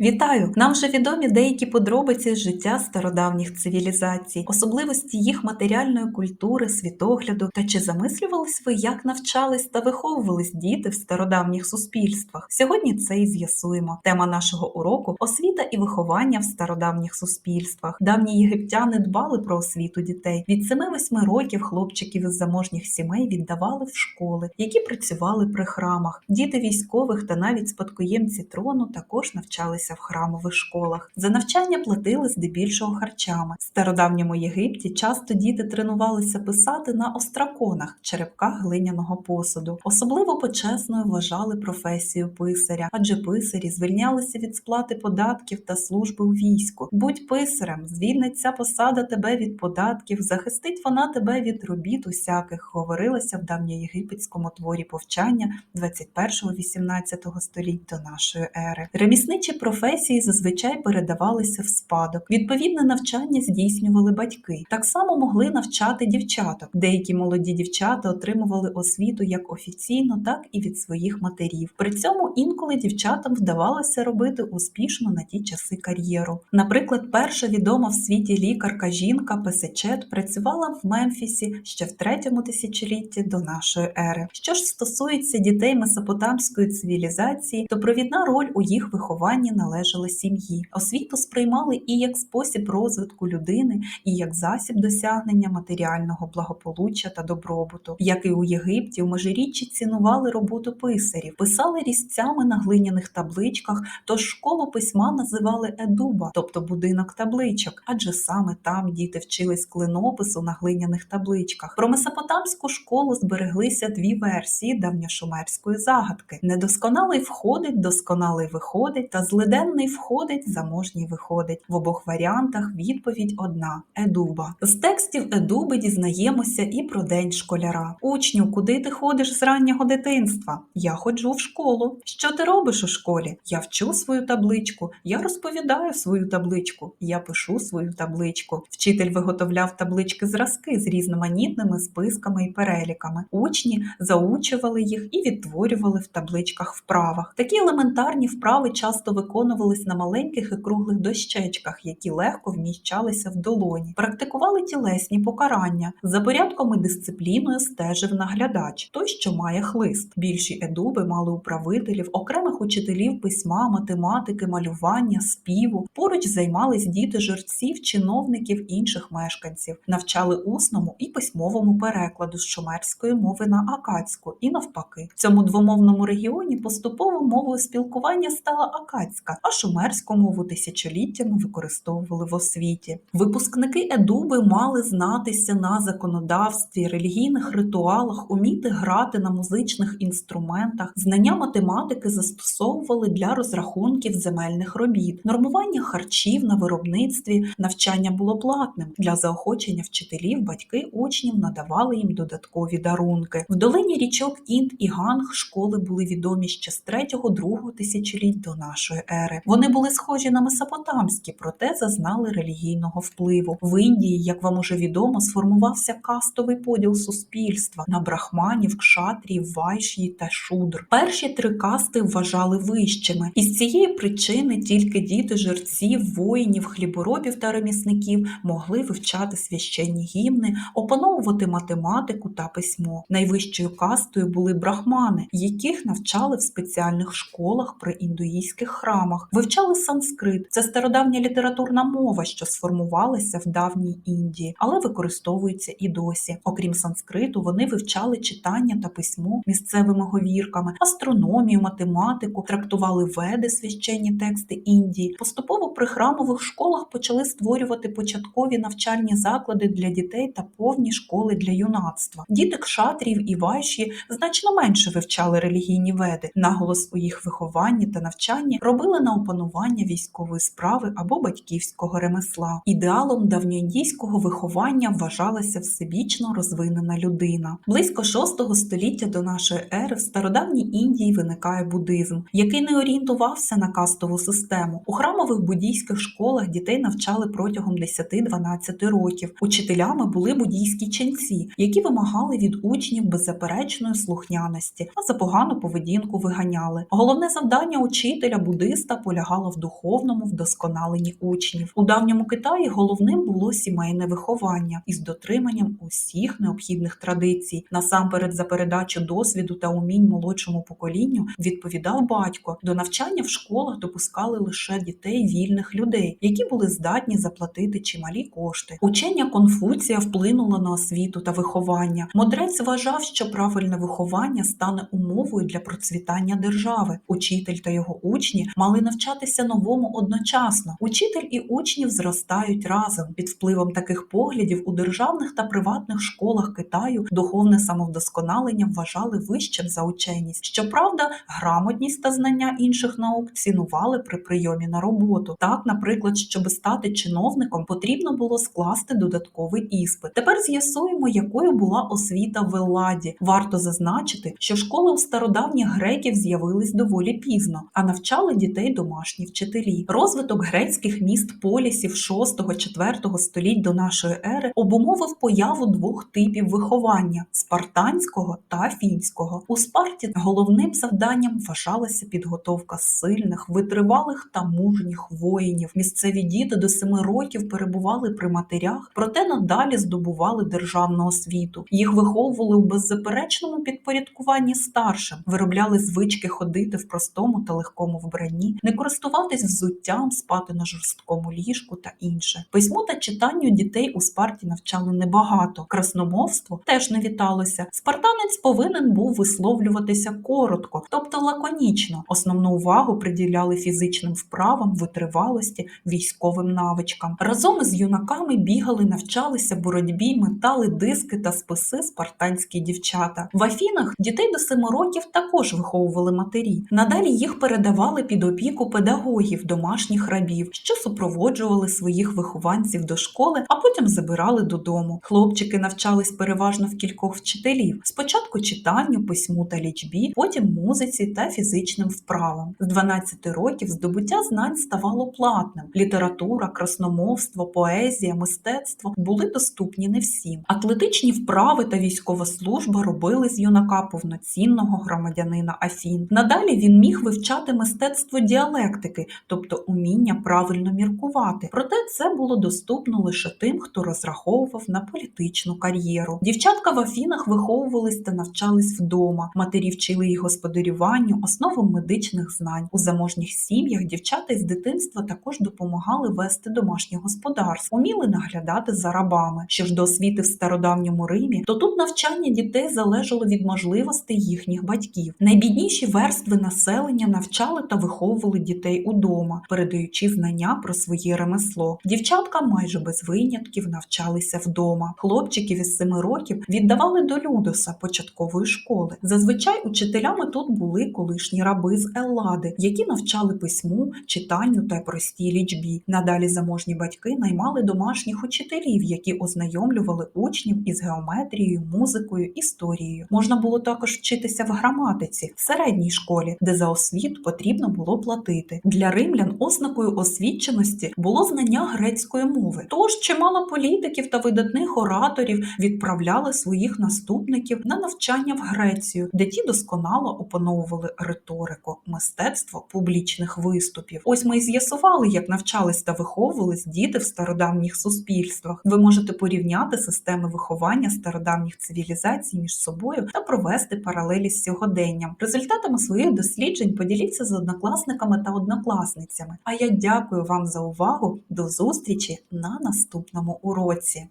Вітаю! Нам вже відомі деякі подробиці життя стародавніх цивілізацій, особливості їх матеріальної культури, світогляду. Та чи замислювались ви, як навчались та виховувались діти в стародавніх суспільствах? Сьогодні це і з'ясуємо. Тема нашого уроку освіта і виховання в стародавніх суспільствах. Давні єгиптяни дбали про освіту дітей. Від 7-8 років хлопчиків із заможніх сімей віддавали в школи, які працювали при храмах. Діти військових та навіть спадкоємці трону також навчалися в храмових школах. За навчання платили здебільшого харчами. В стародавньому Єгипті часто діти тренувалися писати на остраконах, черепках глиняного посуду. Особливо почесною вважали професію писаря, адже писарі звільнялися від сплати податків та служби у війську. Будь писарем, звільнить ця посада тебе від податків, захистить вона тебе від робіт усяких, говорилося в давньоєгипетському творі повчання 21-18 століть до нашої ери. Ремісничі професії зазвичай передавалися в спадок. Відповідне навчання здійснювали батьки. Так само могли навчати дівчаток. Деякі молоді дівчата отримували освіту як офіційно, так і від своїх матерів. При цьому інколи дівчатам вдавалося робити успішну на ті часи кар'єру. Наприклад, перша відома в світі лікарка жінка Песечет працювала в Мемфісі ще в третьому тисячолітті до нашої ери. Що ж стосується дітей месопотамської цивілізації, то провідна роль у їх вихованні належала сім'ї. Освіту сприймали і як спосіб розвитку людини, і як засіб досягнення матеріального благополуччя та добробуту. Як і у Єгипті, у межиріччі цінували роботу писарів, писали різцями на глиняних табличках, тож школу письма називали едуба, тобто будинок табличок, адже саме там діти вчились клинопису на глиняних табличках. Про месопотамську школу збереглися дві версії давньошумерської загадки: недосконалий входить, досконалий виходить, та злиденний входить, заможній виходить. В обох варіантах відповідь одна едуба. З текстів едуби дізнаємося і про день школяра. Учню, куди ти ходиш з раннього дитинства? Я ходжу в школу. Що ти робиш у школі? Я вчу свою табличку, я розповідаю свою табличку, я пишу свою табличку. Вчитель виготовляв таблички зразки з різноманітними списками і переліками. Учні заучували їх і відтворювали в табличках вправах. Такі елементарні вправи часто виконувались на маленьких і круглих дощечках, які легко вміщалися в долоні. Практикували тілесні покарання. За порядком і дисципліною стежив наглядач, той, що має хлист. Більші едуби мали управителів, окремих учителів письма, математики, малювання, співу. Поруч займались діти жерців, чиновників інших мешканців, навчали усному і письмовому перекладу з шумерської мови на акадську і навпаки. В цьому двомовному регіоні поступово мовою спілкування стала акадська, а шумерську мову тисячоліттями використовували в освіті. Випускники едуби мали знатися на законодавстві, релігійних ритуалах, уміти грати на музичних інструментах, знання математики застосовували для розрахунків земельних робіт, нормування харчів на виробництві, навчання було платним. Для заохочення вчителів батьки учнів надавали їм додаткові дарунки. В долині річок Інд і Ганг школи були відомі ще з 3-2 тисячоліть до нашої ери. Вони були схожі на месопотамські, проте зазнали релігійного впливу. В Індії, як вам уже відомо, сформувався кастовий поділ суспільства на брахманів, кшатрів, вайшї та шудр. Перші три касти вважали вищими, і з цієї причини тільки діти жерців, воїнів, хліборобів та ремісників могли вивчати священні гімни, опановувати математику та письмо. Найвищою кастою були брахмани, яких навчали в спеціальних школах при індуїзьких храмах, вивчали санскрит. Це стародавня літературна мова, що сформувалася в давній Індії, але використовується і досі. Окрім санскриту, вони вивчали читання та письмо місцевими говірками, астрономію, математику, трактували веди, священні тексти Індії. Поступово при храмових школах почали створювати початкові навчальні заклади для дітей та повні школи для юнацтва. Діти кшатрів і вайші значно менше вивчали релігійні веди. Наголос у їх вихованні та навчанні робили на опанування військової справи або батьківського ремесла. Ідеалом давньоіндійського виховання вважалася всебічно розвинена людина. Близько 6 століття до нашої ери в стародавній Індії виникає буддизм, який не орієнтувався на кастову систему. У храмових буддійських школах дітей навчали протягом 10-12 років. Учителями були буддійські ченці, які вимагали від учнів беззаперечної слухняності, а за погану поведінку виганяли. Головне завдання учителя буддиста міста полягала в духовному вдосконаленні учнів. У давньому Китаї головним було сімейне виховання із дотриманням усіх необхідних традицій. Насамперед, за передачу досвіду та умінь молодшому поколінню відповідав батько. До навчання в школах допускали лише дітей вільних людей, які були здатні заплатити чималі кошти. Учення Конфуція вплинуло на освіту та виховання. Мудрець вважав, що правильне виховання стане умовою для процвітання держави. Учитель та його учні мали навчатися новому одночасно. Учитель і учнів зростають разом. Під впливом таких поглядів у державних та приватних школах Китаю духовне самовдосконалення вважали вищим за ученість. Щоправда, грамотність та знання інших наук цінували при прийомі на роботу. Так, наприклад, щоб стати чиновником, потрібно було скласти додатковий іспит. Тепер з'ясуємо, якою була освіта в Елладі. Варто зазначити, що школи у стародавніх греків з'явились доволі пізно, а навчали дітей домашні вчителі. Розвиток грецьких міст полісів 6-4 століть до нашої ери обумовив появу двох типів виховання спартанського та афінського. У Спарті головним завданням вважалася підготовка сильних, витривалих та мужніх воїнів. Місцеві діти до семи років перебували при матерях, проте надалі здобували державну освіту. Їх виховували у беззаперечному підпорядкуванні старшим, виробляли звички ходити в простому та легкому вбранні, не користуватись взуттям, спати на жорсткому ліжку та інше. Письму та читанню дітей у Спарті навчали небагато. Красномовство теж не віталося. Спартанець повинен був висловлюватися коротко, тобто лаконічно. Основну увагу приділяли фізичним вправам, витривалості, військовим навичкам. Разом із юнаками бігали, навчалися боротьбі, метали диски та списи спартанські дівчата. В Афінах дітей до семи років також виховували матері. Надалі їх передавали під опіку педагогів, домашніх рабів, що супроводжували своїх вихованців до школи, а потім забирали додому. Хлопчики навчались переважно в кількох вчителів: спочатку читанню, письму та лічбі, потім музиці та фізичним вправам. З 12 років здобуття знань ставало платним. Література, красномовство, поезія, мистецтво були доступні не всім. Атлетичні вправи та військова служба робили з юнака повноцінного громадянина Афін. Надалі він міг вивчати мистецтво діалектики, тобто уміння правильно міркувати. Проте це було доступно лише тим, хто розраховував на політичну кар'єру. Дівчатка в Афінах виховувались та навчались вдома. Матері вчили їх господарюванню, основам медичних знань. У заможніх сім'ях дівчата із дитинства також допомагали вести домашнє господарство, уміли наглядати за рабами. Що ж до освіти в стародавньому Римі, то тут навчання дітей залежало від можливостей їхніх батьків. Найбідніші верстви населення навчали та виховували дітей удома, передаючи знання про своє ремесло. Дівчатка майже без винятків навчалися вдома. Хлопчиків із семи років віддавали до Людоса початкової школи. Зазвичай учителями тут були колишні раби з Еллади, які навчали письму, читанню та простій лічбі. Надалі заможні батьки наймали домашніх учителів, які ознайомлювали учнів із геометрією, музикою, історією. Можна було також вчитися в граматиці в середній школі, де за освіту потрібно було платити. Для римлян ознакою освіченості було знання грецької мови. Тож чимало політиків та видатних ораторів відправляли своїх наступників на навчання в Грецію, де ті досконало опановували риторику, мистецтво публічних виступів. Ось ми і з'ясували, як навчались та виховувались діти в стародавніх суспільствах. Ви можете порівняти системи виховання стародавніх цивілізацій між собою та провести паралелі з сьогоденням. Результатами своїх досліджень поділіться з однокласниками та однокласницями. А я дякую вам за увагу. До зустрічі на наступному уроці.